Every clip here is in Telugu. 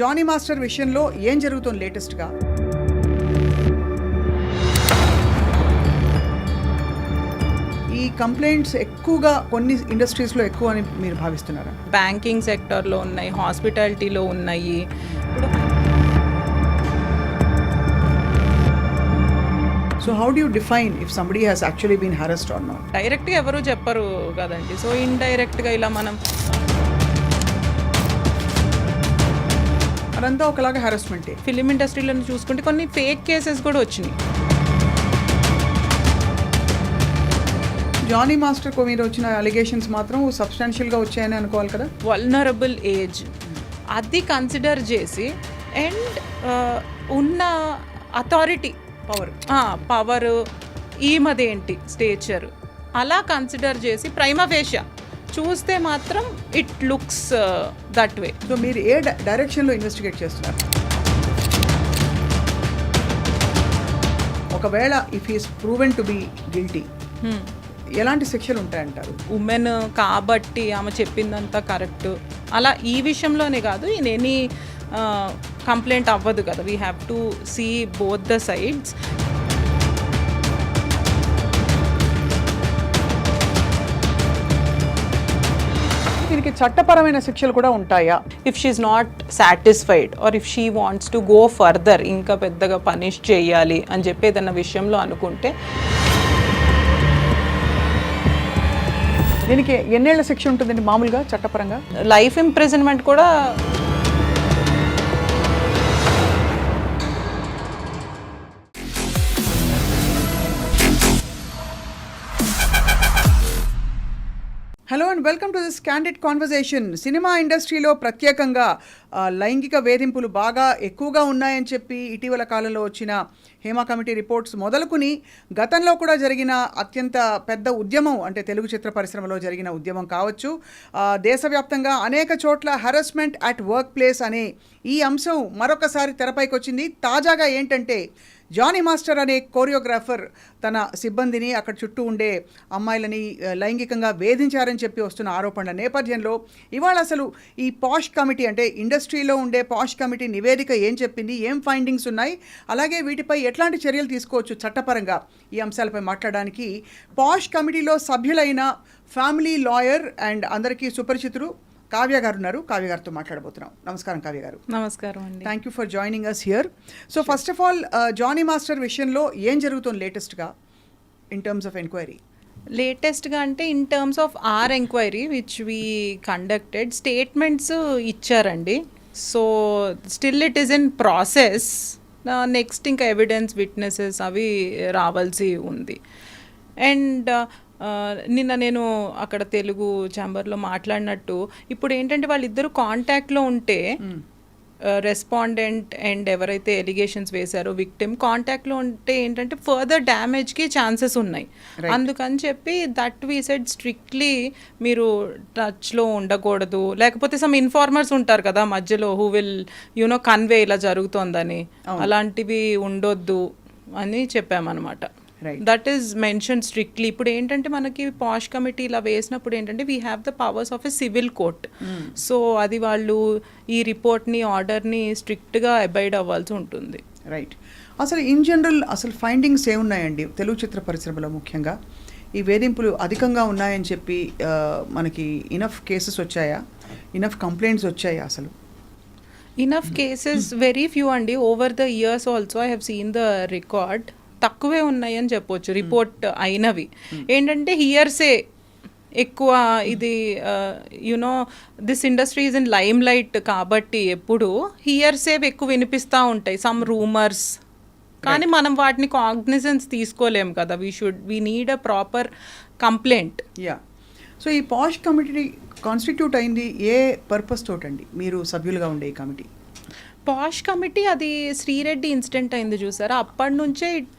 జానీ మాస్టర్ విషయంలో ఏం జరుగుతుంది లేటెస్ట్గా? ఈ కంప్లైంట్స్ ఎక్కువగా కొన్ని ఇండస్ట్రీస్లో ఎక్కువ అని మీరు భావిస్తున్నారా? బ్యాంకింగ్ సెక్టర్లో ఉన్నాయి హాస్పిటాలిటీలో ఉన్నాయి. ఇప్పుడు so how do define if somebody has actually been harassed or not డైరెక్ట్గా ఎవరు చెప్పరు కదండి. సో ఇండైరెక్ట్గా ఇలా మనం అదంతా ఒకలాగా హెరాస్మెంటే ఫిలిం ఇండస్ట్రీలో చూసుకుంటే కొన్ని ఫేక్ కేసెస్ కూడా వచ్చినాయి. జానీ మాస్టర్కు మీద వచ్చిన అలిగేషన్స్ మాత్రం సబ్స్టాన్షియల్గా వచ్చాయని అనుకోవాలి కదా? వల్నరబుల్ ఏజ్ అది కన్సిడర్ చేసి అండ్ ఉన్న అథారిటీ పవర్ పవర్ ఈమదేంటి స్టేచర్ అలా కన్సిడర్ చేసి ప్రైమఫేషియా చూస్తే మాత్రం it looks that way so మీరు ఏ డైరెక్షన్లో ఇన్వెస్టిగేట్ చేస్తున్నారు? ఒకవేళ if is proven to be guilty ఎలాంటి శిక్షలు ఉంటాయంటారు? ఉమెన్ కాబట్టి ఆమె చెప్పిందంతా కరెక్ట్ అలా ఈ విషయంలోనే కాదు ఇన్ ఎనీ కంప్లైంట్ అవ్వదు కదా. We have to see both the sides దీనికి చట్టపరమైన శిక్షలు కూడా ఉంటాయా? If she's not satisfied or if she wants to go further ఇంకా పెద్దగా పనిష్ చేయాలి అని చెప్పి ఏదన్న విషయంలో అనుకుంటే. దీనికి ఎన్నేళ్ళ శిక్ష ఉంటుందండి మామూలుగా చట్టపరంగా? లైఫ్ ఇంప్రిజన్మెంట్ కూడా welcome to this candid conversation cinema ఇండస్ట్రీలో ప్రత్యేకంగా లైంగిక వేధింపులు బాగా ఎక్కువగా ఉన్నాయని చెప్పి ఇటీవల కాలంలో వచ్చిన హేమా కమిటీ రిపోర్ట్స్ మొదలుకుని గతంలో కూడా జరిగిన అత్యంత పెద్ద ఉద్యమం అంటే తెలుగు చిత్ర పరిశ్రమలో జరిగిన ఉద్యమం కావచ్చు దేశవ్యాప్తంగా అనేక చోట్ల హెరాస్మెంట్ అట్ వర్క్ ప్లేస్ అనే ఈ అంశం మరొకసారి తెరపైకి వచ్చింది తాజాగా ఏంటంటే జానీ మాస్టర్ అనే కోరియోగ్రాఫర్ తన సిబ్బందిని అక్కడ చుట్టూ ఉండే అమ్మాయిలని లైంగికంగా వేధించారని చెప్పి వస్తున్న ఆరోపణల నేపథ్యంలో ఇవాళ అసలు ఈ పాష్ కమిటీ అంటే ఇండస్ట్రీలో ఉండే పాష్ కమిటీ నివేదిక ఏం చెప్పింది ఏం ఫైండింగ్స్ ఉన్నాయి అలాగే వీటిపై ఎట్లాంటి చర్యలు తీసుకోవచ్చు చట్టపరంగా ఈ అంశాలపై మాట్లాడడానికి పాష్ కమిటీలో సభ్యులైన ఫ్యామిలీ లాయర్ అండ్ అందరికీ సుపరిచితులు కావ్య గారు ఉన్నారు కావ్య గారితో మాట్లాడబోతున్నాం. నమస్కారం కావ్య గారు. నమస్కారం అండి. Thank you for joining us here so first of all Jani master విషయంలో ఏం జరుగుతుంది లేటెస్ట్గా ఇన్ టర్మ్స్ ఆఫ్ ఎంక్వైరీ లేటెస్ట్గా అంటే in terms of or enquiry which we conducted statements ఇచ్చారండి. So still it is in process next ఇంకా ఎవిడెన్స్ విట్నెసెస్ అవి రావాల్సి ఉంది. అండ్ నిన్న నేను అక్కడ తెలుగు ఛాంబర్లో మాట్లాడినట్టు ఇప్పుడు ఏంటంటే వాళ్ళిద్దరు కాంటాక్ట్లో ఉంటే రెస్పాండెంట్ అండ్ ఎవరైతే ఎలిగేషన్స్ వేశారో విక్టిమ్ కాంటాక్ట్లో ఉంటే ఏంటంటే ఫర్దర్ డ్యామేజ్కి ఛాన్సెస్ ఉన్నాయి. అందుకని చెప్పి దట్ వీ సెడ్ స్ట్రిక్ట్లీ మీరు టచ్లో ఉండకూడదు. లేకపోతే సమ్ ఇన్ఫార్మర్స్ ఉంటారు కదా మధ్యలో హూ విల్ యునో కన్వే ఇలా జరుగుతోందని. అలాంటివి ఉండొద్దు అని చెప్పామన్నమాట. దట్ ఈస్ మెన్షన్ స్ట్రిక్ట్లీ ఇప్పుడు ఏంటంటే మనకి పాష్ కమిటీ ఇలా వేసినప్పుడు ఏంటంటే we have the powers of a civil court so అది వాళ్ళు ఈ రిపోర్ట్ని ఆర్డర్ని స్ట్రిక్ట్గా అబైడ్ అవ్వాల్సి ఉంటుంది. రైట్ అసలు ఇన్ జనరల్ అసలు ఫైండింగ్స్ ఏమున్నాయండి? తెలుగు చిత్ర పరిశ్రమలో ముఖ్యంగా. ఈ వేధింపులు అధికంగా ఉన్నాయని చెప్పి మనకి ఇనఫ్ కేసెస్ వచ్చాయా? ఇనఫ్ కంప్లైంట్స్ వచ్చాయా అసలు? ఇనఫ్ కేసెస్ వెరీ ఫ్యూ అండి. Over the years also I have seen the record తక్కువే ఉన్నాయని చెప్పొచ్చు రిపోర్ట్ అయినవి. ఏంటంటే హియర్సే ఎక్కువ ఇది you know this industry is in limelight కాబట్టి ఎప్పుడు హియర్సేవ్ ఎక్కువ వినిపిస్తూ ఉంటాయి. సమ్ రూమర్స్ కానీ మనం వాటిని కాగ్నిజెన్స్ తీసుకోలేము కదా. We should we need a proper complaint yeah so ఈ పాష్ కమిటీ కాన్స్టిట్యూట్ అయింది ఏ పర్పస్ తోటండి? మీరు సభ్యులుగా ఉండే ఈ కమిటీ పాష్ కమిటీ అది శ్రీరెడ్డి ఇన్సిడెంట్ అయింది చూసారా? అప్పటి నుంచే it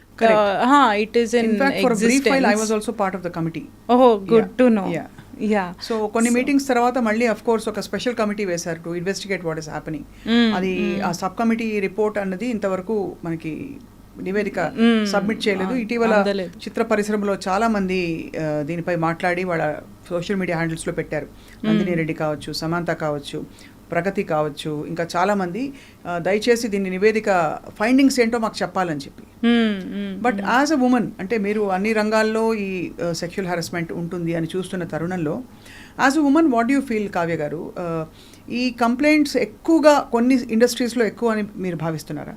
is in in fact for brief while I was also part of the committee ఓహో good to know Yeah. Yeah so కొన్ని మీటింగ్స్ తర్వాత మళ్ళీ అఫ్ కోర్స్ ఒక స్పెషల్ కమిటీ వేశారు to investigate what is happening అది ఆ సబ్ కమిటీ రిపోర్ట్ అన్నది ఇంతవరకు మనకి నివేదిక సబ్మిట్ చేయలేదు. ఇటీవల. చిత్ర పరిశ్రమలో చాలా మంది దీనిపై మాట్లాడి వాళ్ళ సోషల్ మీడియా హ్యాండిల్స్లో పెట్టారు. నందిని రెడ్డి కావచ్చు సమంత కావచ్చు. ప్రగతి కావచ్చు. ఇంకా చాలామంది దయచేసి దీని నివేదిక ఫైండింగ్స్ ఏంటో మాకు చెప్పాలని చెప్పి. బట్ యాజ్ అ ఉమెన్ అంటే మీరు అన్ని రంగాల్లో ఈ సెక్షువల్ హెరాస్మెంట్ ఉంటుంది అని చూస్తున్న తరుణంలో as a women what you feel Kavya garu? ఈ కంప్లైంట్స్ ఎక్కువగా కొన్ని ఇండస్ట్రీస్లో ఎక్కువ అని మీరు భావిస్తున్నారా?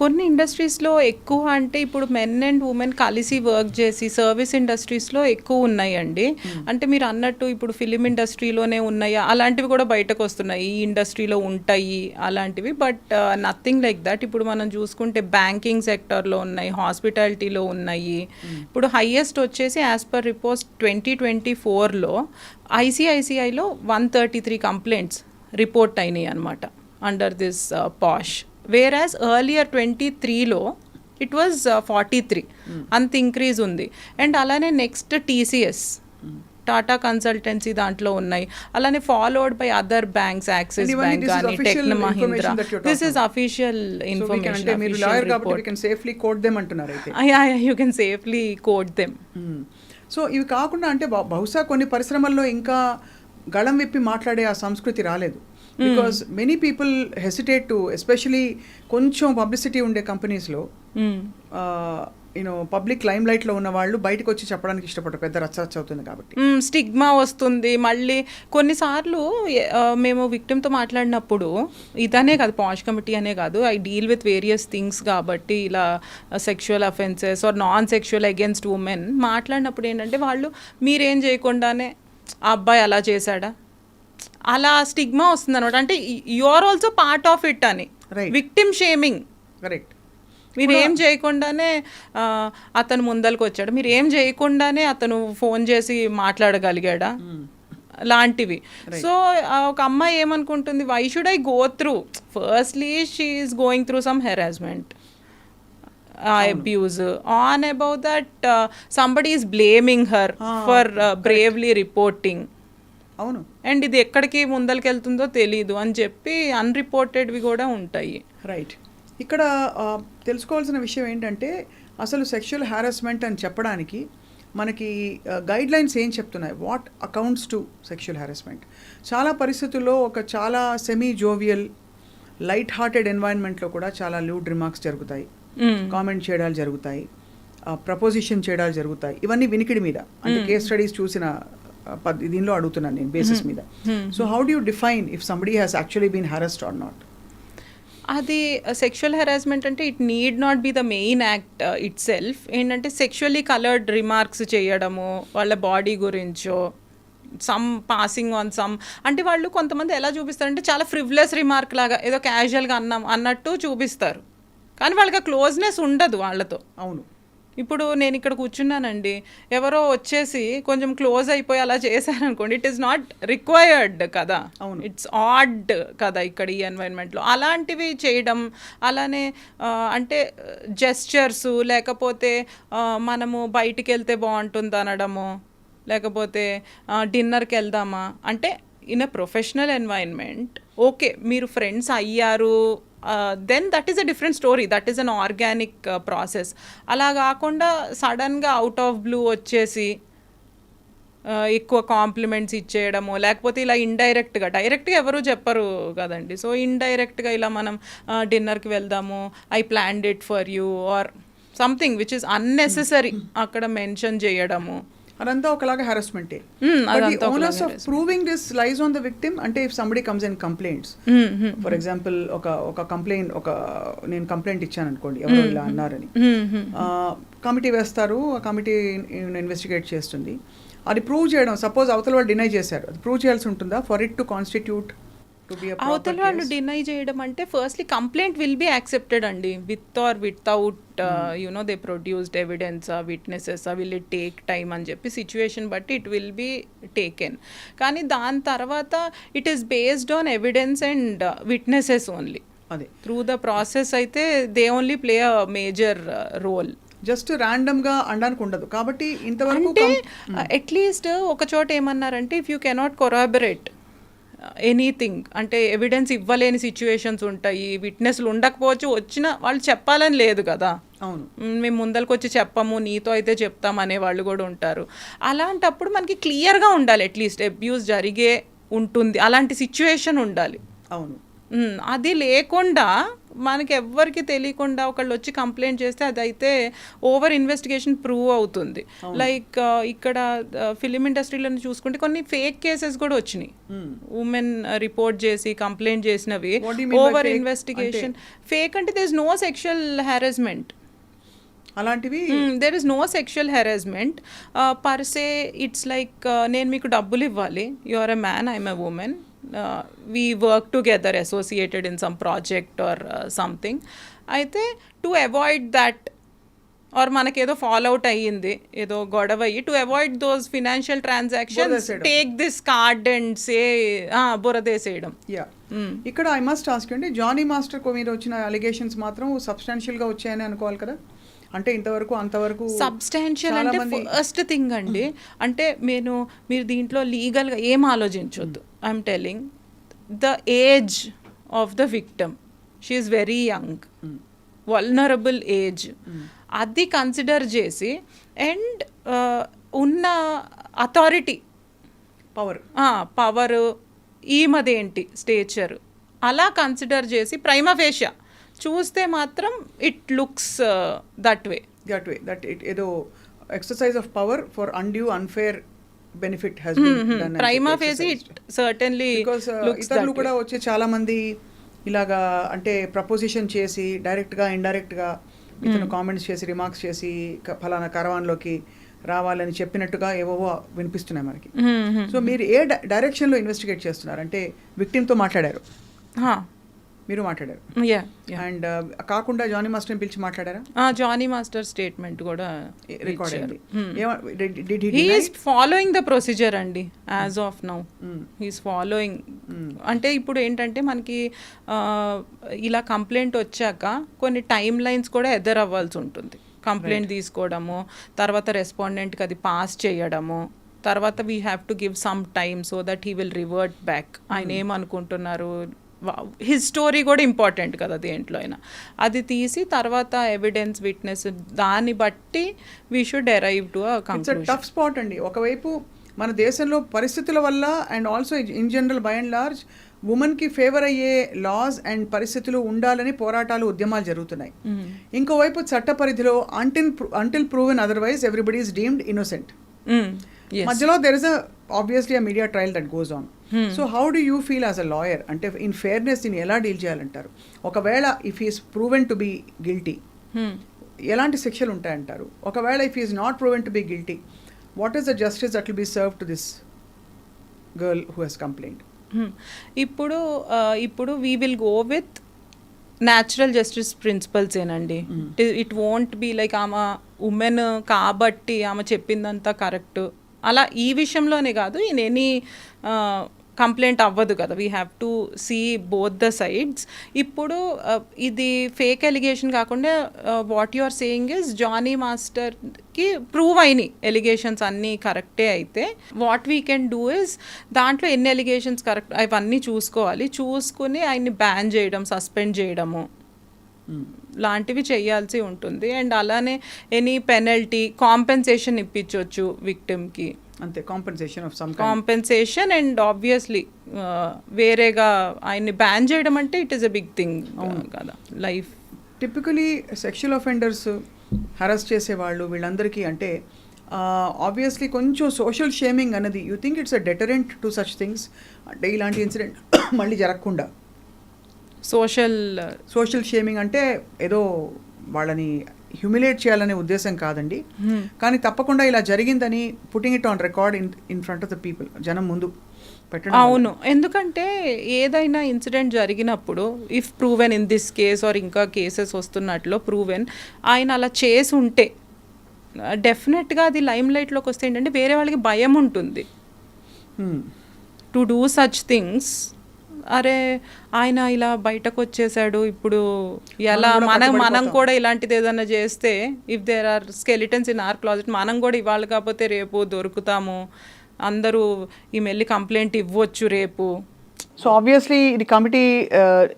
కొన్ని ఇండస్ట్రీస్లో ఎక్కువ అంటే ఇప్పుడు మెన్ అండ్ ఉమెన్ కలిసి వర్క్ చేసి సర్వీస్ ఇండస్ట్రీస్లో ఎక్కువ ఉన్నాయండి. అంటే మీరు అన్నట్టు ఇప్పుడు ఫిలిం ఇండస్ట్రీలోనే ఉన్నాయా? అలాంటివి కూడా బయటకు వస్తున్నాయి. ఈ ఇండస్ట్రీలో ఉంటాయి అలాంటివి. బట్ నథింగ్ లైక్ దట్ ఇప్పుడు మనం చూసుకుంటే బ్యాంకింగ్ సెక్టర్లో ఉన్నాయి హాస్పిటాలిటీలో ఉన్నాయి. ఇప్పుడు హయ్యెస్ట్ వచ్చేసి as per reports twenty twenty ఫోర్లో ఐసిఐసిఐలో one thirty three complaints report అయినాయి అనమాట under this POSH whereas earlier twenty త్రీలో ఇట్ వాజ్ ఫార్టీ త్రీ అంత ఇంక్రీజ్ ఉంది. అండ్ అలానే నెక్స్ట్ టీసీఎస్ టాటా కన్సల్టెన్సీ దాంట్లో ఉన్నాయి. అలానే followed by other banks Axis bank కానీ టెక్న Mahindra this is. Official information we can safely quote them you so ఇవి కాకుండా అంటే బహు- బహుశా కొన్ని పరిశ్రమల్లో ఇంకా గళం విప్పి మాట్లాడే ఆ సంస్కృతి రాలేదు. Because many people hesitate to especially కొంచెం పబ్లిసిటీ ఉండే కంపెనీస్లో యూనో పబ్లిక్ లైమ్ లైట్లో ఉన్న వాళ్ళు బయటకు వచ్చి చెప్పడానికి ఇష్టపడరు. పెద్ద రచ్చ రచ్చ అవుతుంది కాబట్టి. స్టిగ్మా వస్తుంది. మళ్ళీ కొన్నిసార్లు మేము విక్టిమ్తో మాట్లాడినప్పుడు ఇదనే కాదు పాష్ కమిటీ అనే కాదు I deal with various things కాబట్టి ఇలా sexual offences or non sexual against women మాట్లాడినప్పుడు ఏంటంటే వాళ్ళు మీరేం చేయకుండానే ఆ అబ్బాయి అలా చేశాడా? అలా స్టిగ్మా వస్తుంది అనమాట అంటే you are also part of it అని. విక్టిమ్ షేమింగ్ కరెక్ట్ మీరు ఏం చేయకుండానే అతను ముందరకు వచ్చాడు. మీరు ఏం చేయకుండానే అతను ఫోన్ చేసి మాట్లాడగలిగాడా? లాంటివి. సో ఒక అమ్మాయి ఏమనుకుంటుంది why should I go through firstly she's going through some harassment abuse on about that somebody is blaming her for bravely reporting అవును. అండ్ ఇది ఎక్కడికి ముందరికెళ్తుందో తెలీదు అని చెప్పి అన్రిపోర్టెడ్వి కూడా ఉంటాయి. రైట్ ఇక్కడ తెలుసుకోవాల్సిన విషయం ఏంటంటే అసలు సెక్షువల్ హారాస్మెంట్ అని చెప్పడానికి మనకి గైడ్ లైన్స్ ఏం చెప్తున్నాయి? What accounts to sexual harassment చాలా పరిస్థితుల్లో ఒక చాలా సెమీ జోవియల్ లైట్ హార్టెడ్ ఎన్వైరన్మెంట్లో కూడా చాలా లూడ్ రిమార్క్స్ జరుగుతాయి. కామెంట్ చేయడాలు జరుగుతాయి. ప్రపోజిషన్ చేయడాలు జరుగుతాయి. ఇవన్నీ వినికిడి మీద. అంటే కేస్ స్టడీస్ చూసిన దీనిలో అడుగుతున్నాను నేను బేసిస్ మీద. So how do define if somebody has actually been harassed or not అది సెక్షువల్ హెరాస్మెంట్ అంటే it need not be the main act itself ఏంటంటే సెక్షువల్లీ కలర్డ్ రిమార్క్స్ చేయడము వాళ్ళ బాడీ గురించో సమ్ పాసింగ్ ఆన్ సమ్ అంటే వాళ్ళు కొంతమంది ఎలా చూపిస్తారంటే చాలా ఫ్రివ్లెస్ రిమార్క్ లాగా ఏదో క్యాజువల్గా అన్నాం అన్నట్టు చూపిస్తారు. కానీ వాళ్ళకి క్లోజ్నెస్ ఉండదు వాళ్ళతో. అవును. ఇప్పుడు నేను ఇక్కడ కూర్చున్నానండి. ఎవరో వచ్చేసి కొంచెం క్లోజ్ అయిపోయి అలా చేశారనుకోండి ఇట్ ఈస్ నాట్ రిక్వైర్డ్ కదా. అవును. ఇట్స్ ఆడ్ కదా ఇక్కడ ఈ ఎన్వైరన్మెంట్లో అలాంటివి చేయడం అలానే అంటే జెస్చర్స్ లేకపోతే మనము బయటికి వెళ్తే బాగుంటుంది అనడము లేకపోతే డిన్నర్కి వెళ్దామా? అంటే in a professional environment okay మీరు ఫ్రెండ్స్ అయ్యారు then that is a different story that is an organic process అలా కాకుండా సడన్గా అవుట్ ఆఫ్ బ్లూ వచ్చేసి ఎక్కువ కాంప్లిమెంట్స్ ఇచ్చేయడము లేకపోతే ఇలా ఇండైరెక్ట్గా డైరెక్ట్గా ఎవరు చెప్పరు కదండి. సో ఇండైరెక్ట్గా ఇలా మనం డిన్నర్కి వెళ్దాము I plan it for you or something which is unnecessary అక్కడ మెన్షన్ చేయడము. అదంతా ఒకలాగా హెరాస్మెంటే onus of proving this lies on the victim అంటే if somebody comes and complaints for example ఒక ఒక కంప్లైంట్ ఒక నేను కంప్లైంట్ ఇచ్చాను అనుకోండి ఎవరో ఇలా అన్నారని. కమిటీ వేస్తారు ఆ కమిటీ ఇన్వెస్టిగేట్ చేస్తుంది. అది ప్రూవ్ చేయడం సపోజ్ అవతల వాళ్ళు డినై చేశారు అది ప్రూవ్ చేయాల్సి ఉంటుందా? For it to constitute to be అవతల వాళ్ళు డినై చేయడం అంటే firstly complaint will be accepted అండి. With or without you know they produced evidence witnesses will it take time అని చెప్పి సిచ్యువేషన్ బట్టి ఇట్ విల్ బి టేకెన్ కానీ దాని తర్వాత it is based on evidence and witnesses only అదే. త్రూ ద ప్రాసెస్ అయితే they only play a major role just ర్యాండమ్గా అనడానికి ఉండదు. కాబట్టి ఇంతవరకు అంటే అట్లీస్ట్ ఒక చోట ఏమన్నారంటే if you cannot corroborate anything అంటే ఎవిడెన్స్ ఇవ్వలేని సిచ్యువేషన్స్ ఉంటాయి. విట్నెస్లు ఉండకపోవచ్చు వచ్చిన వాళ్ళు చెప్పాలని లేదు కదా. అవును. మేము ముందరికి వచ్చి చెప్పము నీతో అయితే చెప్తాం అనే వాళ్ళు కూడా ఉంటారు. అలాంటప్పుడు మనకి క్లియర్గా ఉండాలి అట్లీస్ట్ అబ్యూస్ జరిగే ఉంటుంది అలాంటి సిచ్యువేషన్ ఉండాలి. అవును. అది లేకుండా మనకి ఎవ్వరికి తెలియకుండా ఒకళ్ళు వచ్చి కంప్లైంట్ చేస్తే అదైతే ఓవర్ ఇన్వెస్టిగేషన్ ప్రూవ్ అవుతుంది. లైక్ ఇక్కడ ఫిలిం ఇండస్ట్రీలో చూసుకుంటే కొన్ని ఫేక్ కేసెస్ కూడా వచ్చినాయి. ఉమెన్ రిపోర్ట్ చేసి కంప్లైంట్ చేసినవి ఓవర్? ఇన్వెస్టిగేషన్. ఫేక్ అంటే దిస్ నో సెక్షువల్ హారాస్మెంట్ అలాంటివి? There is no sexual harassment per se it's like నేను మీకు డబ్బులు ఇవ్వాలి. You are a man I'm a woman we work together associated in some project or something అయితే టు అవాయిడ్ దట్ ఆర్ మనకేదో ఫాలో అవుట్ అయ్యింది ఏదో గొడవ అయ్యి to avoid those financial transactions బురదేసేయడం. Take this card and say బురదేసేయడం. Yeah ఇక్కడ ఐ మస్ట్ ఆస్క్ అండి జానీ మాస్టర్ మీద వచ్చిన అలిగేషన్స్ మాత్రం సబ్స్టాన్షియల్గా వచ్చాయని అనుకోవాలి కదా? అంటే ఇంతవరకు అంతవరకు సబ్స్టాన్షియల్ అంటే ఫస్ట్ థింగ్ అండి. అంటే నేను మీరు దీంట్లో లీగల్గా ఏం ఆలోచించొద్దు. I'm telling the age of the victim she's very young vulnerable age అది కన్సిడర్ చేసి అండ్ ఉన్న అథారిటీ పవర్ పవర్ ఈమదేంటి స్టేచర్ అలా కన్సిడర్ చేసి ప్రైమఫేషియా చూస్తే మాత్రం it looks that way that way that it ఏదో exercise of power for undue unfair benefit has prima facie certainly ఇతరులు కూడా వచ్చే చాలా మంది ఇలాగా అంటే ప్రపోజిషన్ చేసి డైరెక్ట్గా ఇండైరెక్ట్గా ఇతను కామెంట్స్ చేసి రిమార్క్స్ చేసి ఫలానా కరవాన్లోకి రావాలని చెప్పినట్టుగా ఏవో వినిపిస్తున్నాయి మనకి. సో మీరు ఏ డైరెక్షన్లో ఇన్వెస్టిగేట్ చేస్తున్నారు? అంటే విక్టిమ్తో మాట్లాడారు. మీరు మాట్లాడారు. యా అండ్ కాకుండా జానీ మాస్టర్ని పిలిచి మాట్లాడారా? జానీ మాస్టర్ స్టేట్మెంట్ కూడా రికార్డ్ ఫాలోయింగ్ ద ప్రొసీజర్ అండి as of now Hmm. He's following అంటే ఇప్పుడు ఏంటంటే మనకి ఇలా కంప్లైంట్ వచ్చాక కొన్ని టైం లైన్స్ కూడా ఎదర్ అవ్వాల్సి ఉంటుంది. కంప్లైంట్ తీసుకోవడము తర్వాత రెస్పాండెంట్కి అది పాస్ చేయడము తర్వాత we have to give some time so that he will revert back ఆయన ఏమనుకుంటున్నారు? హిస్ స్టోరీ కూడా ఇంపార్టెంట్ కదా దేంట్లో అయినా. అది తీసి తర్వాత ఎవిడెన్స్ విట్నెస్ దాన్ని బట్టి we should arrive to tough spot అండి. ఒకవైపు మన దేశంలో పరిస్థితుల వల్ల and also in general by and large ఉమెన్కి ఫేవర్ అయ్యే లాస్ అండ్ పరిస్థితులు ఉండాలని పోరాటాలు ఉద్యమాలు జరుగుతున్నాయి. ఇంకోవైపు చట్ట పరిధిలో until until proven otherwise everybody is deemed innocent మధ్యలో there is obviously a media trial that goes on so how do you feel as a lawyer అంటే ఇన్ ఫేర్నెస్ దీన్ని ఎలా డీల్ చేయాలంటారు? ఒకవేళ if is proven to be guilty ఎలాంటి శిక్షలు ఉంటాయంటారు? ఒకవేళ if is not proven to be guilty what is the justice that will be serve to this girl who has complaint. ఇప్పుడు ఇప్పుడు we will go with natural justice principles ఏనండి. ఇట్ వోంట్ బి లైక్ ఆమె ఉమెన్ కాబట్టి ఆమె చెప్పిందంతా కరెక్ట్ అలా ఈ విషయంలోనే కాదు ఇన్ ఎనీ కంప్లైంట్ అవ్వదు కదా. We have to see both the sides ఇప్పుడు ఇది ఫేక్ ఎలిగేషన్ కాకుండా what you are saying is Jani మాస్టర్కి ప్రూవ్ అయినాయి. ఎలిగేషన్స్ అన్నీ కరెక్టే అయితే. What we can do is దాంట్లో ఎన్ని ఎలిగేషన్స్ కరెక్ట్ అవన్నీ చూసుకోవాలి. చూసుకుని ఆయన్ని బ్యాన్ చేయడం సస్పెండ్ చేయడము. Hmm. లాంటివి చేయాల్సి ఉంటుంది. అండ్ అలానే ఎనీ పెనల్టీ కాంపెన్సేషన్ ఇప్పించవచ్చు విక్టిమ్కి. అంతే compensation of some compensation and obviously వేరేగా ఆయన్ని బ్యాన్ చేయడం అంటే it is a big thing కదా life. Typically sexual offenders harass చేసేవాళ్ళు వీళ్ళందరికీ అంటే ఆబ్వియస్లీ కొంచెం సోషల్ షేమింగ్ అనేది you think it's a deterrent to such things. అంటే ఇలాంటి ఇన్సిడెంట్ మళ్ళీ జరగకుండా. సోషల్ సోషల్ షేమింగ్ అంటే ఏదో వాళ్ళని హ్యూమిలేట్ చేయాలనే ఉద్దేశం కాదండి కానీ తప్పకుండా ఇలా జరిగిందని putting it on record in in front of the people జనం ముందు. అవును ఎందుకంటే ఏదైనా ఇన్సిడెంట్ జరిగినప్పుడు if proven in this case or ఇంకా కేసెస్ వస్తున్నట్లు ప్రూవెన్ ఆయన అలా చేసి ఉంటే డెఫినెట్గా అది లైమ్ లైట్లోకి వస్తే ఏంటంటే వేరే వాళ్ళకి భయం ఉంటుంది. టు డూ సచ్ థింగ్స్ అరే ఆయన ఇలా బయటకు వచ్చేసాడు ఇప్పుడు ఎలా మనం మనం. కూడా ఇలాంటిది ఏదైనా చేస్తే if there are skeletons in our closet మనం కూడా ఇవాళ కాకపోతే రేపు దొరుకుతాము అందరూ ఈ మెల్లి కంప్లైంట్ ఇవ్వచ్చు రేపు సో ఆబ్వియస్లీ ఇది కమిటీ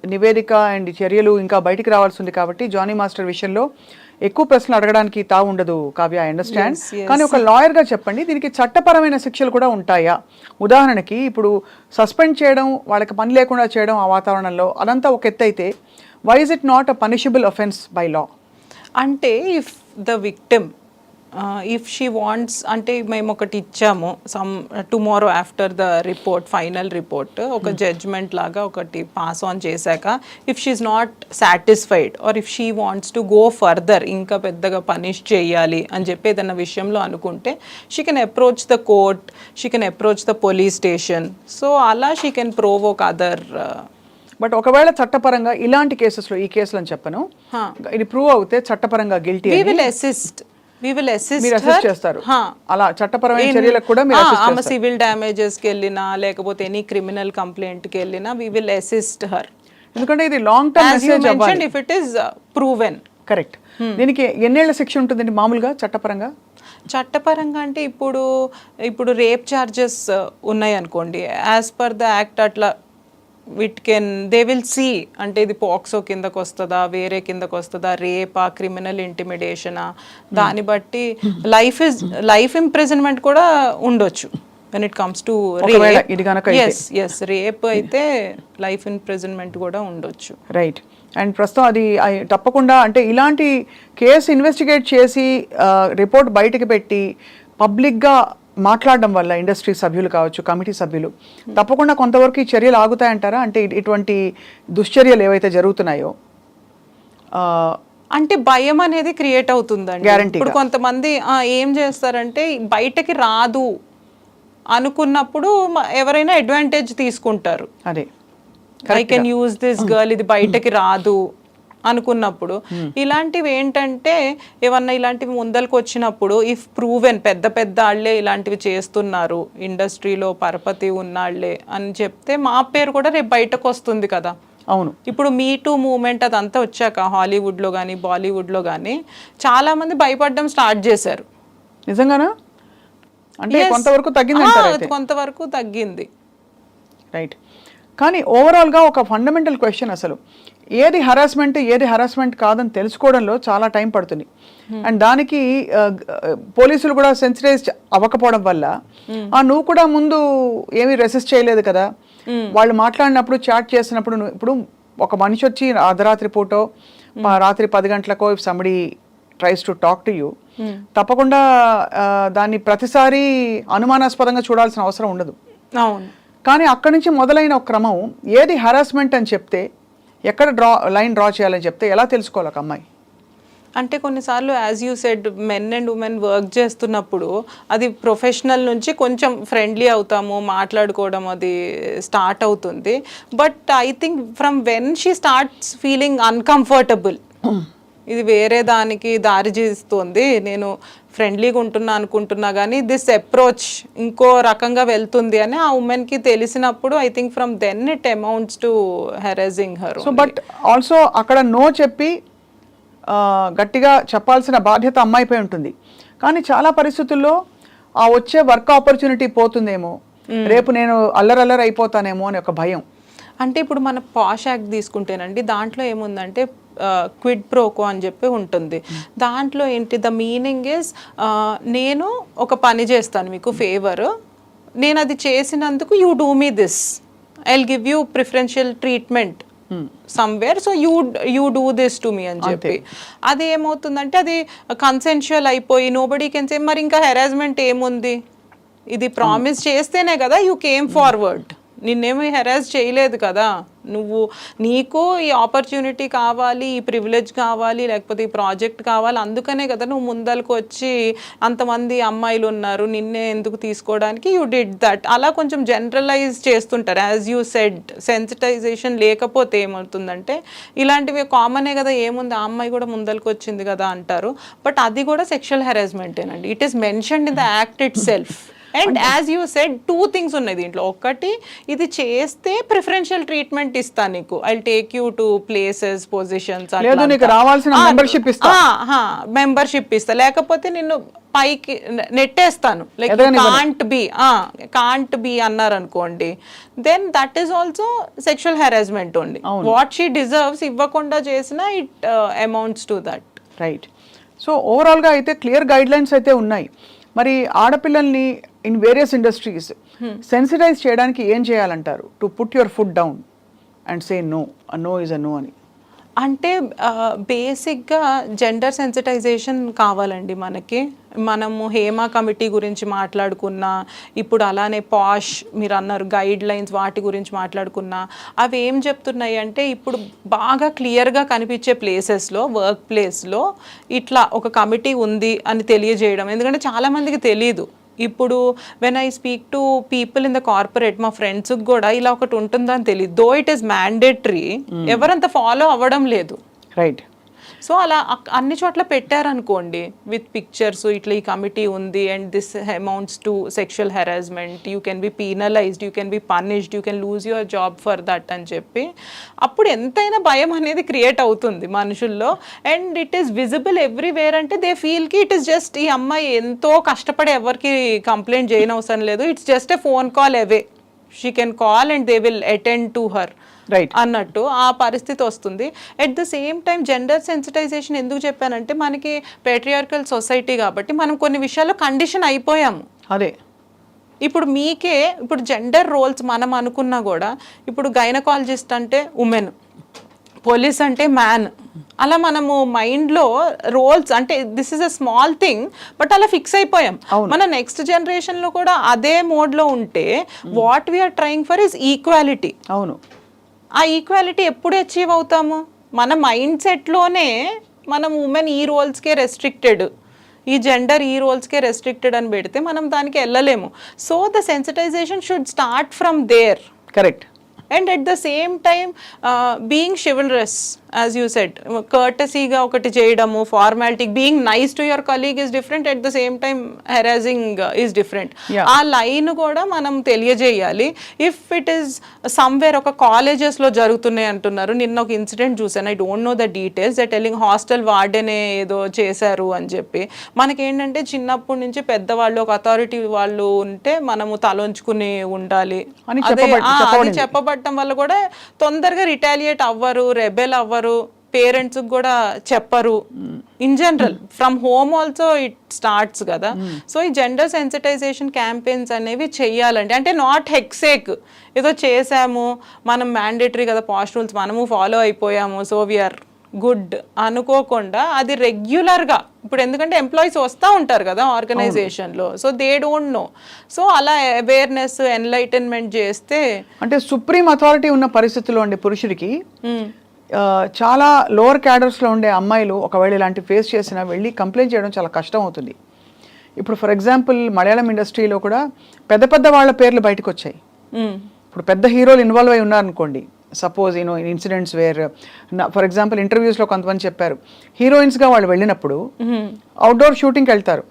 నివేదిక అండ్ చర్యలు ఇంకా బయటికి రావాల్సి ఉంది కాబట్టి జానీ మాస్టర్ విషయంలో ఎక్కువ ప్రశ్నలు అడగడానికి తా ఉండదు కావ్య ఐ అండర్స్టాండ్. కానీ ఒక లాయర్గా చెప్పండి దీనికి చట్టపరమైన శిక్షలు కూడా ఉంటాయా? ఉదాహరణకి ఇప్పుడు సస్పెండ్ చేయడం వాళ్ళకి పని లేకుండా చేయడం ఆ వాతావరణంలో అదంతా ఒక ఎత్తు అయితే why is it not a punishable offence by law అంటే if the victim if she wants అంటే మేము ఒకటి ఇచ్చాము. Some tomorrow after the report final report ఒక జడ్జ్మెంట్ లాగా ఒకటి పాస్ ఆన్ చేశాక if she's not satisfied or if she wants to go further ఇంకా పెద్దగా పనిష్ చేయాలి అని చెప్పి ఏదైనా విషయంలో అనుకుంటే she can approach the court she can approach the police station so అలా she can provoke other but ఒకవేళ చట్టపరంగా ఇలాంటి కేసెస్లో ఈ కేసులు అని చెప్పను ఇది ప్రూవ్ అవుతే చట్టపరంగా guilty will assist we will assist మీరు చేస్తారు. అలా చట్టపరమైన చర్యలకు కూడా మీరు ఆమె సివిల్ డ్యామేజెస్కి వెళ్ళినా లేకపోతే ఎనీ క్రిమినల్ కంప్లైంట్కి వెళ్ళినా వి విల్ అసిస్ట్ హర్ ఎందుకంటే ఇది లాంగ్ టర్మ్ మెసేజ్ అవ్వాలి. If it is proven correct దీనికి ఎన్నేళ్ళ శిక్ష ఉంటుందండి మామూలుగా చట్టపరంగా? చట్టపరంగా అంటే ఇప్పుడు ఇప్పుడు రేప్ ఛార్జెస్ ఉన్నాయి అనుకోండి. యాజ్ పర్ ద యాక్ట్ అట్లా with can they will see అంటే ఇది పాక్సో కిందకు వస్తుందా వేరే కిందకు వస్తుందా రేపా క్రిమినల్ ఇంటిమిడేషనా దాన్ని బట్టి లైఫ్ ఇస్ లైఫ్ ఇంప్రిజన్మెంట్ కూడా ఉండొచ్చు when it comes to. Yes yes rape అయితే. లైఫ్ ఇంప్రిజన్మెంట్ కూడా ఉండొచ్చు. రైట్ అండ్ ప్రస్తుతం అది తప్పకుండా అంటే ఇలాంటి కేసు ఇన్వెస్టిగేట్ చేసి రిపోర్ట్ బయటకు పెట్టి పబ్లిక్గా మాట్లాడడం వల్ల ఇండస్ట్రీ సభ్యులు కావచ్చు కమిటీ సభ్యులు తప్పకుండా కొంతవరకు ఈ చర్యలు ఆగుతాయంటారా? అంటే ఇటువంటి దుశ్చర్యలు ఏవైతే జరుగుతున్నాయో? అంటే భయం అనేది క్రియేట్ అవుతుందండి. ఇప్పుడు. కొంతమంది ఏం చేస్తారంటే బయటకి రాదు అనుకున్నప్పుడు ఎవరైనా అడ్వాంటేజ్ తీసుకుంటారు. అదే. I can use this girl ఇది బయటకి రాదు. అనుకున్నప్పుడు ఇలాంటివి ఏంటంటే ఏమన్నా ఇలాంటివి ముందలకు వచ్చినప్పుడు ఇఫ్ ప్రూవెన్ పెద్ద పెద్ద వాళ్ళే ఇలాంటివి చేస్తున్నారు ఇండస్ట్రీలో పరపతి ఉన్నాళ్ళే అని చెప్తే మా పేరు కూడా రేపు బయటకు వస్తుంది కదా. అవును. ఇప్పుడు మీ టూ మూమెంట్ అదంతా వచ్చాక హాలీవుడ్లో కానీ బాలీవుడ్లో కానీ చాలామంది భయపడడం స్టార్ట్ చేశారు. నిజంగానా? అంటే. కొంతవరకు అయితే. కొంతవరకు తగ్గింది. రైట్ కానీ ఓవరాల్గా ఒక ఫండమెంటల్ క్వశ్చన్ అసలు. ఏది హరాస్మెంట్ ఏది హరాస్మెంట్ కాదని తెలుసుకోవడంలో చాలా టైం పడుతుంది. అండ్ దానికి ఆ, గ- పోలీసులు కూడా సెన్సిటైజ్ అవ్వకపోవడం వల్ల ఆ నువ్వు కూడా ముందు ఏమీ రెసిస్ట్ చేయలేదు కదా? వాళ్ళు మాట్లాడినప్పుడు చాట్ చేసినప్పుడు ఇప్పుడు ఒక మనిషి వచ్చి అర్ధరాత్రి పూటో రాత్రి పది గంటలకో if somebody tries to talk to you తప్పకుండా దాన్ని ప్రతిసారి అనుమానాస్పదంగా చూడాల్సిన అవసరం ఉండదు. అవును. కానీ అక్కడి నుంచి మొదలైన ఒక క్రమం ఏది హరాస్మెంట్ అని చెప్తే ఎక్కడ డ్రా లైన్ డ్రా చేయాలని చెప్తే ఎలా తెలుసుకోవాలి ఒక అమ్మాయి? అంటే కొన్నిసార్లు as you said men and women work చేస్తున్నప్పుడు అది ప్రొఫెషనల్ నుంచి కొంచెం ఫ్రెండ్లీ అవుతాము మాట్లాడుకోవడం అది స్టార్ట్ అవుతుంది. But I think from when she starts feeling uncomfortable ఇది వేరే దానికి దారి చేస్తుంది. నేను ఫ్రెండ్లీగా ఉంటున్నా అనుకుంటున్నా కానీ దిస్ అప్రోచ్ ఇంకో రకంగా వెళ్తుంది అని ఆ ఉమెన్కి తెలిసినప్పుడు I think from then it amounts to harassing her so but also అక్కడ నో చెప్పి గట్టిగా చెప్పాల్సిన బాధ్యత అమ్మాయిపై ఉంటుంది. కానీ చాలా పరిస్థితుల్లో ఆ వచ్చే వర్క్ ఆపర్చునిటీ పోతుందేమో. రేపు నేను అల్లరల్లరి అయిపోతానేమో అని ఒక భయం. అంటే ఇప్పుడు మన పాష్ యాక్ట్ తీసుకుంటేనండి దాంట్లో ఏముందంటే క్విడ్ ప్రోకో అని చెప్పి ఉంటుంది. దాంట్లో ఏంటి ద మీనింగ్ ఇస్ నేను ఒక పని చేస్తాను మీకు ఫేవర్. నేను అది చేసినందుకు you do me this. I give you preferential treatment somewhere. So you you do this to me అని చెప్పి. అది ఏమవుతుందంటే అది కన్సెన్షువల్ అయిపోయి నోబడీ కెన్ సే మరి ఇంకా హెరాస్మెంట్ ఏముంది? ఇది ప్రామిస్ చేస్తేనే కదా యూ కేమ్ ఫార్వర్డ్ నిన్నేమి హెరాస్ చేయలేదు కదా? నువ్వు నీకు ఈ ఆపర్చునిటీ కావాలి ఈ ప్రివిలేజ్ కావాలి లేకపోతే ఈ ప్రాజెక్ట్ కావాలి అందుకనే కదా నువ్వు ముందరకు వచ్చి అంతమంది అమ్మాయిలు ఉన్నారు నిన్నే ఎందుకు తీసుకోవడానికి? యూ డిడ్ దట్ అలా కొంచెం జనరలైజ్ చేస్తుంటారు. యాజ్ యూ సెడ్ సెన్సిటైజేషన్ లేకపోతే ఏమవుతుందంటే ఇలాంటివి కామనే కదా ఏముంది? ఆ అమ్మాయి కూడా ముందరకు వచ్చింది కదా అంటారు. బట్ అది కూడా sexual హెరాస్మెంటేనండి it is mentioned in the act itself and as you said two things ఉన్నాయి దీంట్లో. ఒకటి ఇది చేస్తే ప్రిఫరెన్షియల్ ట్రీట్మెంట్ ఇస్తా నీకు. I take you to places positions లేదు, నీకు రావాల్సిన membership ఇస్తా. మెంబర్షిప్ ఇస్తా. లేకపోతే నిన్ను పైకి నెట్టేస్తాను. Like. Can't be can't be అన్నారు అనుకోండి then that is also sexual harassment only what she deserves ఇవ్వకుండా చేసిన it amounts to that right so ఓవరాల్గా అయితే క్లియర్ గైడ్ లైన్స్ అయితే ఉన్నాయి. మరి ఆడపిల్లల్ని ఇన్ వేరియస్ ఇండస్ట్రీస్ సెన్సిటైజ్ చేయడానికి ఏం చేయాలంటారు? To put your foot down and say no no is a no అని. అంటే బేసిక్గా జెండర్ సెన్సిటైజేషన్ కావాలండి మనకి. మనము హేమా కమిటీ గురించి మాట్లాడుకున్నా ఇప్పుడు అలానే పాష్ మీరు అన్నారు గైడ్ లైన్స్ వాటి గురించి మాట్లాడుకున్నా అవి ఏం చెప్తున్నాయి అంటే ఇప్పుడు బాగా క్లియర్గా కనిపించే ప్లేసెస్లో వర్క్ ప్లేస్లో ఇట్లా ఒక కమిటీ ఉంది అని తెలియజేయడం. ఎందుకంటే చాలామందికి తెలియదు ఇప్పుడు when I speak to people in the corporate మా ఫ్రెండ్స్కి కూడా ఇలా ఒకటి ఉంటుందని తెలియదు దో ఇట్ ఈస్ మ్యాండేటరీ ఎవరంత ఫాలో అవ్వడం లేదు. రైట్ సో అలా అన్ని చోట్ల పెట్టారనుకోండి విత్ పిక్చర్స్ ఇట్లా ఈ కమిటీ ఉంది and this amounts to sexual harassment you can be penalised you can be punished you can lose your job for that అని చెప్పి అప్పుడు ఎంతైనా భయం అనేది క్రియేట్ అవుతుంది మనుషుల్లో. And it is visible everywhere అంటే దే ఫీల్కి ఇట్ ఈస్ జస్ట్ ఈ అమ్మాయి ఎంతో కష్టపడి ఎవరికి కంప్లైంట్ చేయనవసరం లేదు it's just a phone call away she can call and they will attend to her right అన్నట్టు ఆ పరిస్థితి వస్తుంది. At the same time gender sensitisation ఎందుకు చెప్పానంటే మనకి పేట్రియార్కల్ సొసైటీ కాబట్టి మనం కొన్ని విషయాల్లో కండిషన్ అయిపోయాము. అదే. ఇప్పుడు మీకే ఇప్పుడు జెండర్ రోల్స్ మనం అనుకున్నా కూడా ఇప్పుడు గైనకాలజిస్ట్ అంటే ఉమెన్ పోలీస్ అంటే మ్యాన్ అలా మనము మైండ్లో రోల్స్ అంటే this is a small thing but అలా ఫిక్స్ అయిపోయాం. మన నెక్స్ట్ జనరేషన్లో కూడా అదే మోడ్లో ఉంటే what we're trying for is equality అవును. ఆ ఈక్వాలిటీ ఎప్పుడు అచీవ్ అవుతాము? మన మైండ్ సెట్లోనే మనం ఉమెన్ ఈ రోల్స్కే రెస్ట్రిక్టెడ్ ఈ జెండర్ ఈ రోల్స్కే రెస్ట్రిక్టెడ్ అని పెడితే మనం దానికి వెళ్ళలేము. So the sensitisation should start from there correct and at the same time uh, being chivalrous. As you said కర్టసీగా ఒకటి చేయడము formality being nice to your colleague is different at the same time harassing is different. ఆ లైన్ కూడా మనం తెలియజేయాలి. ఇఫ్ ఇట్ ఈస్ సమ్వేర్ ఒక కాలేజెస్లో జరుగుతున్నాయి అంటున్నారు నిన్న ఒక ఇన్సిడెంట్ చూసాను I don't know the details that telling hostel వార్డెనే ఏదో చేశారు అని చెప్పి. మనకేంటంటే చిన్నప్పటి నుంచి పెద్దవాళ్ళు ఒక అథారిటీ వాళ్ళు ఉంటే మనము తలొంచుకుని ఉండాలి. అదే. చెప్పబడటం వల్ల కూడా తొందరగా రిటాలియేట్ అవ్వరు రెబెల్ అవ్వరు. పేరెంట్స్ కూడా చెప్పరు. In general from home also it starts కదా. సో ఈ జెండర్ సెన్సిటైజేషన్ క్యాంపెయిన్స్ అనేవి చెయ్యాలండి. అంటే నాట్ హెక్సేక్ ఏదో చేసాము మనం మ్యాండేటరీ కదా పాస్ట్ రూల్స్ మనము ఫాలో అయిపోయాము సో వీఆర్ గుడ్ అనుకోకుండా అది రెగ్యులర్గా ఇప్పుడు ఎందుకంటే ఎంప్లాయీస్ వస్తూ ఉంటారు కదా ఆర్గనైజేషన్లో so they don't know so అలా అవేర్నెస్ ఎన్లైటన్మెంట్ చేస్తే అంటే సుప్రీం అథారిటీ ఉన్న పరిస్థితుల్లో ఉండే పురుషుడికి ఆ, చాలా లోవర్ క్యాడర్స్లో ఉండే అమ్మాయిలు ఒకవేళ ఇలాంటి ఫేస్ చేసినా వెళ్ళి కంప్లైంట్ చేయడం చాలా కష్టం అవుతుంది. ఇప్పుడు ఫర్ ఎగ్జాంపుల్ మలయాళం ఇండస్ట్రీలో కూడా పెద్ద పెద్ద వాళ్ళ పేర్లు బయటకు వచ్చాయి. మ్, ఇప్పుడు పెద్ద హీరోలు ఇన్వాల్వ్ అయి ఉన్నారనుకోండి suppose you know incidents where for example ఇంటర్వ్యూస్లో కొంతమంది చెప్పారు హీరోయిన్స్గా వాళ్ళు వెళ్ళినప్పుడు అవుట్డోర్ షూటింగ్కి వెళ్తారు.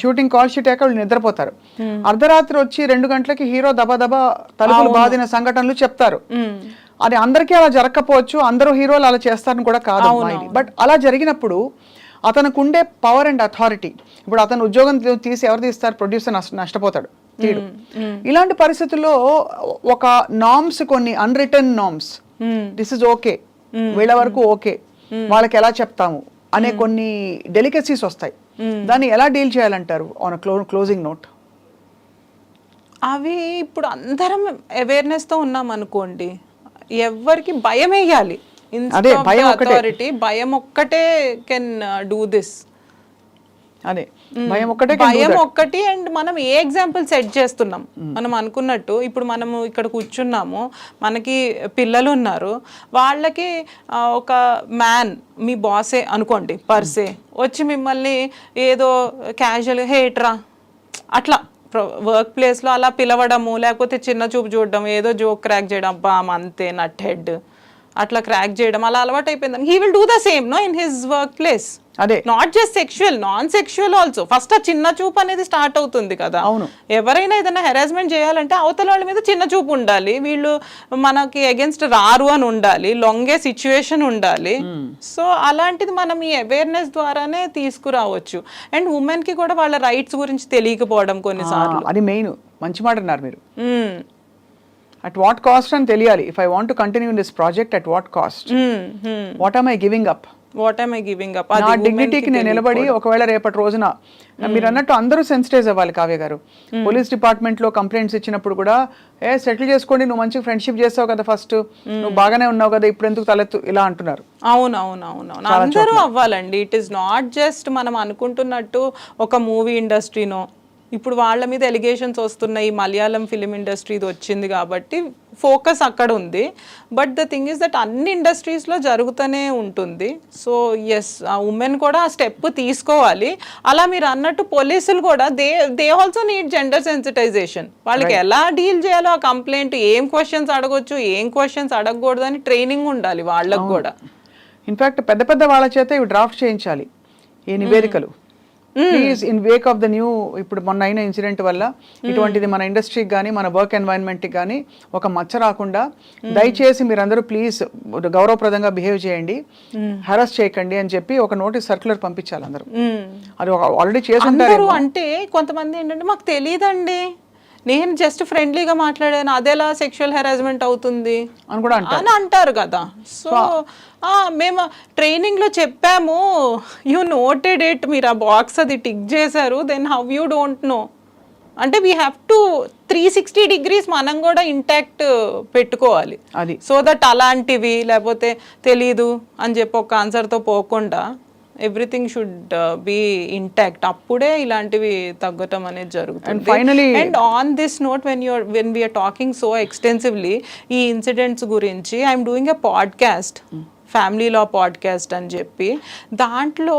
షూటింగ్ కాల్ షీట్ అయ్యాక వాళ్ళు నిద్రపోతారు. అర్ధరాత్రి వచ్చి రెండు గంటలకి హీరో దబా దబా తలుపులు బాదిన సంఘటనలు చెప్తారు. అది అందరికీ అలా జరగకపోవచ్చు అందరూ హీరోలు అలా చేస్తారని కూడా కాదు బట్ అలా జరిగినప్పుడు అతనికి ఉండే పవర్ అండ్ అథారిటీ ఇప్పుడు అతను ఉద్యోగం తీసి ఎవరు తీస్తారు? ప్రొడ్యూసర్ నష్టపోతాడు. తీడు. ఇలాంటి పరిస్థితుల్లో ఒక నామ్స్ కొన్ని unwritten norms this is okay వీళ్ళ వరకు ఓకే వాళ్ళకి ఎలా చెప్తాము? అనే కొన్ని డెలికసీస్ వస్తాయి. దాన్ని ఎలా డీల్ చేయాలంటారు? ఆన్ క్లో క్లోజింగ్ నోట్ అవి ఇప్పుడు అందరం అవేర్నెస్తో ఉన్నాం అనుకోండి ఎవరికి భయం వేయాలి. అదే, భయం ఒక్కటే. అథారిటీ భయం ఒక్కటే కెన్ డూ దిస్ అదే. భయం ఒక్కటే can do భయం. ఒక్కటి అండ్ మనం ఏ ఎగ్జాంపుల్ సెట్ చేస్తున్నాం? మనం అనుకున్నట్టు ఇప్పుడు మనము ఇక్కడ కూర్చున్నాము మనకి పిల్లలు ఉన్నారు వాళ్ళకి ఒక మ్యాన్ మీ బాసే అనుకోండి పర్సే వచ్చి మిమ్మల్ని ఏదో క్యాజువల్ హేట్రా అట్లా. వర్క్ ప్లేస్లో అలా పిలవడము లేకపోతే చిన్న చూపు చూడడం ఏదో జోక్ క్రాక్ చేయడం అబ్బా అంతే నట్ హెడ్ అట్లా క్రాక్ చేయడం అలా అలవాటు అయిపోయింది he will do the same no in his work place అదే. Not just sexual non sexual also first ఆ చిన్న చూపు అనేది స్టార్ట్ అవుతుంది కదా. అవును. ఎవరైనా ఏదైనా హెరాస్మెంట్ చేయాలంటే అవతల వాళ్ళ మీద చిన్న చూపు ఉండాలి. వీళ్ళు మనకి అగేన్స్ట్ రారు అని ఉండాలి. లొంగే సిచ్యువేషన్ ఉండాలి. సో అలాంటిది మనం ఈ అవేర్నెస్ ద్వారానే తీసుకురావచ్చు. అండ్ ఉమెన్కి కూడా వాళ్ళ రైట్స్ గురించి తెలియకపోవడం కొన్నిసార్లు. అది మెయిన్ మంచి మాట అన్నారు మీరు. అట్ వాట్ కాస్ట్ అని తెలియాలి. If I want continue in this project at what cost. What am I giving up what I giving up నా డిగ్నిటీకి నేను నిలబడి ఒకవేళ రేపటి రోజున మీరు అన్నట్టు అందరూ సెన్సిటైజ్ అవ్వాలి కావ్య గారు. పోలీస్ డిపార్ట్మెంట్లో కంప్లైంట్స్ ఇచ్చినప్పుడు కూడా ఏ సెటిల్ చేసుకోండి నువ్వు మంచి ఫ్రెండ్షిప్ చేస్తావు కదా ఫస్ట్ నువ్వు బాగానే ఉన్నావు కదా ఇప్పుడు ఎందుకు తలెత్తు? ఇలా అంటున్నారు. అవును అవును అవును అవును అందరూ అవ్వాలండి. ఇట్ ఈస్ నాట్ జస్ట్ మనం అనుకుంటున్నట్టు ఒక మూవీ ఇండస్ట్రీనో ఇప్పుడు వాళ్ళ మీద ఎలిగేషన్స్ వస్తున్నాయి మలయాళం ఫిలిం ఇండస్ట్రీది వచ్చింది కాబట్టి ఫోకస్ అక్కడ ఉంది. But the thing is that అన్ని ఇండస్ట్రీస్లో జరుగుతూనే ఉంటుంది. సో ఎస్ ఆ ఉమెన్ కూడా ఆ స్టెప్ తీసుకోవాలి. అలా మీరు అన్నట్టు పోలీసులు కూడా they they also need gender sensitization వాళ్ళకి ఎలా డీల్ చేయాలో ఆ కంప్లైంట్ ఏం క్వశ్చన్స్ అడగొచ్చు ఏం క్వశ్చన్స్ అడగకూడదు అని ట్రైనింగ్ ఉండాలి వాళ్ళకు కూడా. ఇన్ఫాక్ట్ పెద్ద పెద్ద వాళ్ళ చేత ఇవి డ్రాఫ్ట్ చేయించాలి. ఈ నివేదికలు. Please in wake of the new ఇప్పుడు మొన్న అయిన ఇన్సిడెంట్ వల్ల ఇటువంటిది మన ఇండస్ట్రీకి కానీ మన వర్క్ ఎన్వైరన్మెంట్కి కానీ ఒక మచ్చ రాకుండా దయచేసి మీరందరూ ప్లీజ్ గౌరవప్రదంగా బిహేవ్ చేయండి. హరాస్ చేయకండి అని చెప్పి ఒక నోటీస్ సర్క్యులర్ పంపించాలి అందరూ. అది ఆల్రెడీ చేసి అంటే కొంతమంది ఏంటంటే మాకు తెలియదండి నేను జస్ట్ ఫ్రెండ్లీగా మాట్లాడాను. అదెలా సెక్షువల్ హెరాస్మెంట్ అవుతుంది? అని కూడా అంటారు. కదా. సో మేము ట్రైనింగ్లో చెప్పాము. You noted it. మీరు ఆ బాక్స్ అది టిక్ చేశారు. Then how you don't know. అంటే we have to three sixty degrees మనం కూడా ఇంటాక్ట్ పెట్టుకోవాలి. అది. సో దట్ అలాంటివి లేకపోతే తెలీదు అని చెప్పి ఒక ఆన్సర్తో పోకుండా ఎవ్రీథింగ్ షుడ్ బి ఇంటాక్ట్ అప్పుడే ఇలాంటివి తగ్గటం అనేది జరుగుతుంది. And on this note when your when we are talking so extensively ఈ ఇన్సిడెంట్స్ గురించి I'm doing a podcast family law podcast అని చెప్పి దాంట్లో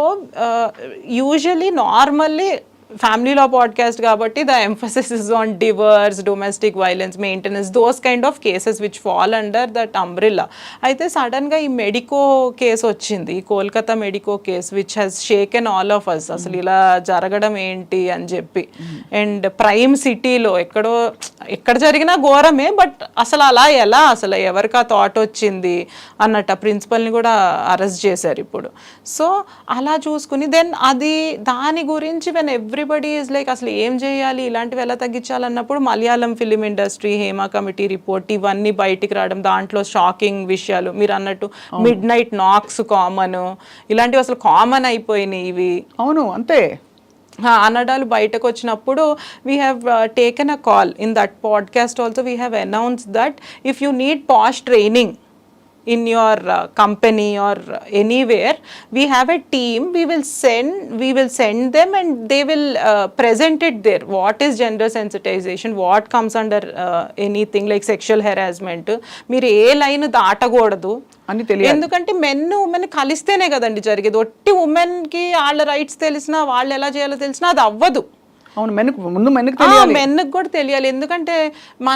usually normally family law podcast కాబట్టి the emphasis is on divorce domestic violence maintenance those kind of cases which fall under that umbrella అయితే సడన్గా ఈ మెడికో కేసు వచ్చింది ఈ Kolkata medico case which has shaken all of us అసలు ఇలా జరగడం ఏంటి అని చెప్పి. అండ్ ప్రైమ్ సిటీలో ఎక్కడో ఎక్కడ జరిగినా ఘోరమే బట్ అసలు అలా ఎలా? అసలు ఎవరికి ఆ థాట్ వచ్చింది? అన్నట్టు ఆ ప్రిన్సిపల్ని కూడా అరెస్ట్ చేశారు ఇప్పుడు. సో అలా చూసుకుని దెన్ అది దాని గురించి వెన్ ఎవ్రీబడి ఈజ్ లైక్ అసలు ఏం చేయాలి? ఇలాంటివి ఎలా తగ్గించాలన్నప్పుడు Malayalam film industry Hema committee report ఇవన్నీ బయటికి రావడం దాంట్లో షాకింగ్ విషయాలు. మీరు అన్నట్టు మిడ్ నైట్ నాక్స్ కామన్ ఇలాంటివి అసలు కామన్ అయిపోయినాయి ఇవి. అవును అంతే. అనడాలు బయటకు వచ్చినప్పుడు we have taken a call in that podcast also we have announce that if you need POSH training in your uh, company or anywhere we have a team we will send we will send them and they will uh, present it there what is gender sensitization what comes under uh, anything like sexual harassment మీరు ఏ లైన్ దాటకూడదు అని తెలియాలి ఎందుకంటే మెన్ ఉమెన్ కలిస్తేనే కదండి జరిగేది ఒట్టి ఉమెన్కి వాళ్ళ రైట్స్ తెలిసినా వాళ్ళు ఎలా చేయాలో తెలిసినా అది అవ్వదు అవును మెన్కు ముందు మెన్కు తెలియాలి మెన్కి కూడా తెలియాలి ఎందుకంటే మన